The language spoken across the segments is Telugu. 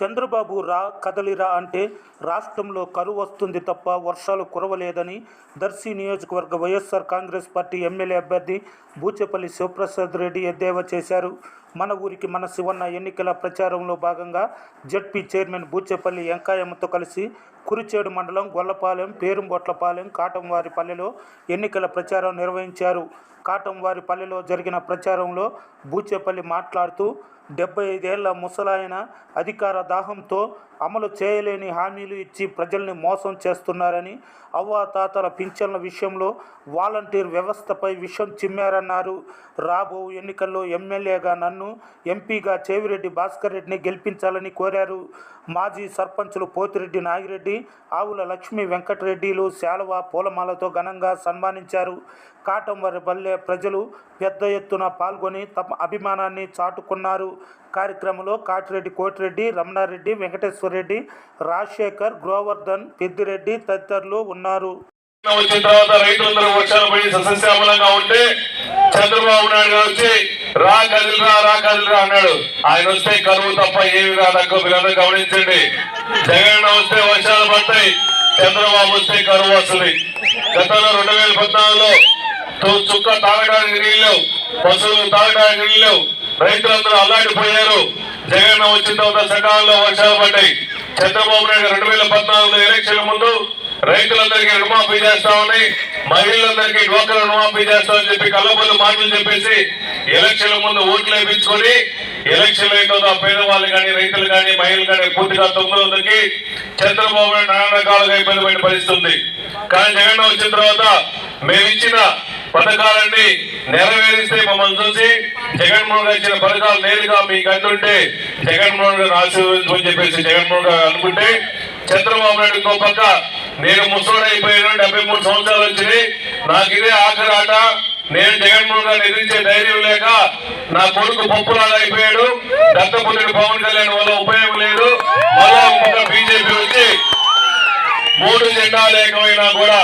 చంద్రబాబు రా కదలిరా అంటే రాష్ట్రంలో కరువు వస్తుంది తప్ప వర్షాలు కురవలేదని దర్శి నియోజకవర్గ వైఎస్ఆర్ కాంగ్రెస్ పార్టీ ఎమ్మెల్యే అభ్యర్థి బూచేపల్లి శివప్రసాద్ రెడ్డి ఎద్దేవా చేశారు. మన ఊరికి మన శివన్న ఎన్నికల ప్రచారంలో భాగంగా జడ్పీ చైర్మన్ బూచేపల్లి వెంకాయమ్మతో కలిసి కురిచేడు మండలం గొల్లపాలెం పేరుంబొట్లపాలెం కాటంవారిపల్లెలో ఎన్నికల ప్రచారం నిర్వహించారు. కాటంవారిపల్లెలో జరిగిన ప్రచారంలో బూచేపల్లి మాట్లాడుతూ డెబ్బై ఐదేళ్ళ ముసలాయన అధికార దాహంతో అమలు చేయలేని హామీలు ఇచ్చి ప్రజల్ని మోసం చేస్తున్నారని అవ్వాతాతల పింఛన్ల విషయంలో వాలంటీర్ వ్యవస్థపై విషం చిమ్మారన్నారు. రాబో ఎన్నికల్లో ఎమ్మెల్యేగా నన్ను ఎంపీగా చేవిరెడ్డి భాస్కర్ రెడ్డిని గెలిపించాలని కోరారు. మాజీ సర్పంచులు పోతిరెడ్డి నాగిరెడ్డి ఆవుల లక్ష్మీ వెంకటరెడ్డిలు శాలువ పూలమాలతో ఘనంగా సన్మానించారు. కాటంవరి పల్లె ప్రజలు పెద్ద ఎత్తున పాల్గొని తమ అభిమానాన్ని చాటుకున్నారు. కార్యక్రమంలో కాటిరెడ్డి కోటిరెడ్డి రమణారెడ్డి వెంకటేశ్వర రాజశేఖర్ గోవర్ధన్ పెద్దిరెడ్డి తదితరులు ఉన్నారు. వచ్చిన తర్వాత రైతులందరూ వర్షాలు పడి సస్యశ్యామలంగా ఉంటే చంద్రబాబు నాయుడు గారు వచ్చి రా కదిలిరా రా కదిలిరా అన్నాడు. ఆయన వస్తే కరువు తప్ప ఏమి రాదక్క మీరందరూ గమనించండి. జగన్ వస్తే వర్షాలు పడతాయి చంద్రబాబు వస్తే కరువు వస్తుంది. గతంలో రెండు వేల పద్నాలుగులో చుక్క తాగడానికి నీళ్ళు పశువులు తాగడానికి నీళ్ళు రైతులందరూ అల్లాడిపోయారు. జగన్ వచ్చిన తర్వాత సకాలంలో వర్షాలు పడ్డాయి. చంద్రబాబు నాయుడు రెండు వేల పద్నాలుగులో ఎలక్షన్ ముందు రైతులందరికీ రుణమాఫీ చేస్తామని మహిళలందరికీ డోకర రుణమాఫీ చేస్తామని చెప్పి కళ్ళబొల్లు మాటలు చెప్పేసి ఎలక్షన్ల ముందు ఓట్లు వేయించుకొని ఎలక్షన్లు అయిన పేదవాళ్ళు కానీ రైతులు కానీ మహిళలు కానీ పూర్తిగా తొమ్మిది వందలకి చంద్రబాబు నాయుడు నానా రకాలుగా ఇబ్బంది పడిన పరిస్థితుంది. కానీ జగన్ వచ్చిన తర్వాత మేమిచ్చిన పథకాలన్నీ నెరవేరిస్తే మమ్మల్ని చూసి జగన్మోహన్ గారు ఇచ్చిన పథకాలు నేరుగా మీ కంటుంటే జగన్మోహన్ గారు ఆశీర్వదించమని చెప్పేసి జగన్మోహన్ గారు అనుకుంటే చంద్రబాబు నాయుడు ఇంకో పక్క నేను ముసలోడు అయిపోయాను డెబ్బై మూడు సంవత్సరాలు వచ్చింది. నాకు ఇదే ఆఖరి ఆట. నేను జగన్మోహన్ గారిని ఎదిరించే ధైర్యం లేక నా కొడుకు పప్పులాగా అయిపోయాడు. దత్తపుత్రుడు పవన్ కళ్యాణ్ వల్ల ఉపయోగం లేదు. మళ్ళా బీజేపీ వచ్చి మూడు జెండాలు లేకపోయినా కూడా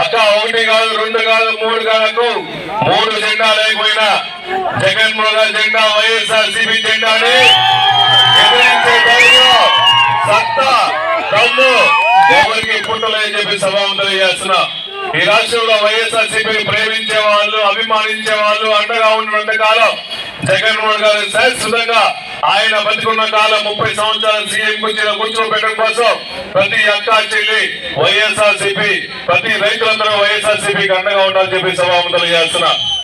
అక్క ఒకటి కాదు రెండు కాదు మూడు కాదు మూడు జెండా లేకపోయినా జగన్మోహన్ గారి జెండా వైఎస్ఆర్ సిపి జెండాని ఎదిరించే ధైర్యం సత్తా దమ్ము ఎవరికి చెప్పి సభావంతులు చేస్తున్నా. ఈ రాష్ట్రంలో వైఎస్ఆర్ సిపిని ప్రేమించే వాళ్ళు అభిమానించే వాళ్ళు అండగా ఉన్నంత కాలం జగన్మోహన్ గారు. శాశ్వతంగా ఆయన బతుకున్న కాలం ముప్పై సంవత్సరాలు సీఎం కూర్చొని కూర్చోబెట్టడం కోసం ప్రతి అక్క చెల్లి వైఎస్ఆర్ సిపి ప్రతి రైతులందరూ వైఎస్ఆర్ సిపికి అండగా ఉండాలని చెప్పి సభావంతులు చేస్తున్నా